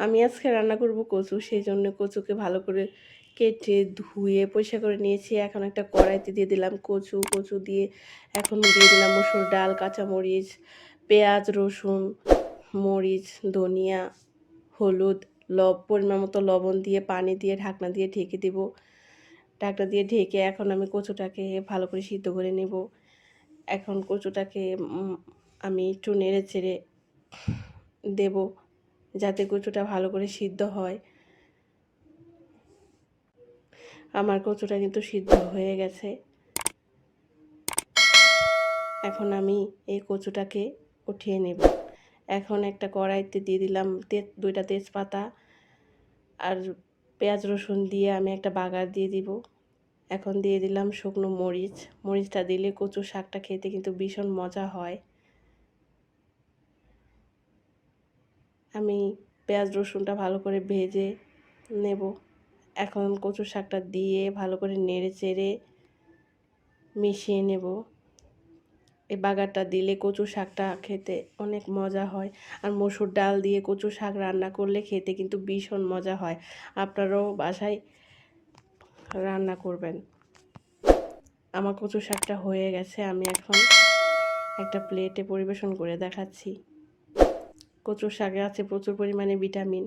আমি আজকে রান্না করব কচু, সেই জন্য কচুকে ভালো করে কেটে ধুয়ে পরিষ্কার করে নিয়েছি। এখন একটা কড়াইতে দিয়ে দিলাম কচু কচু দিয়ে এখন দিয়ে দিলাম মসুর ডাল, কাঁচামরিচ, পেঁয়াজ, রসুন, মরিচ, ধনিয়া, হলুদ, লব, পরিমাণ মতো লবণ দিয়ে পানি দিয়ে ঢাকনা দিয়ে ঢেকে দেব। ঢাকনা দিয়ে ঢেকে এখন আমি কচুটাকে ভালো করে সিদ্ধ করে নেব। এখন কচুটাকে আমি একটু নেড়ে চেড়ে দেব। যাতে কচুটা ভালো করে সিদ্ধ হয়। আমার কচুটা কিন্তু সিদ্ধ হয়ে গেছে। এখন আমি এই কচুটাকে উঠিয়ে নেব। এখন একটা কড়াইতে দিয়ে দিলাম দুইটা তেজপাতা আর পেঁয়াজ রসুন দিয়ে আমি একটা বাগার দিয়ে দিব। এখন দিয়ে দিলাম শুকনো মরিচ। মরিচটা দিলে কচু শাকটা খেতে কিন্তু ভীষণ মজা হয়। আমি পেঁয়াজ রসুনটা ভালো করে ভেজে নেব। এখন কচু শাকটা দিয়ে ভালো করে নেড়ে চেড়ে মিশিয়ে নেব। এই বাগারটা দিলে কচু শাকটা খেতে অনেক মজা হয়। আর মসুর ডাল দিয়ে কচু শাক রান্না করলে খেতে কিন্তু ভীষণ মজা হয়। আপনারাও বাসায় রান্না করবেন। আমার কচু শাকটা হয়ে গেছে, আমি এখন একটা প্লেটে পরিবেশন করে দেখাচ্ছি। কচু শাকে আছে প্রচুর পরিমাণে ভিটামিন।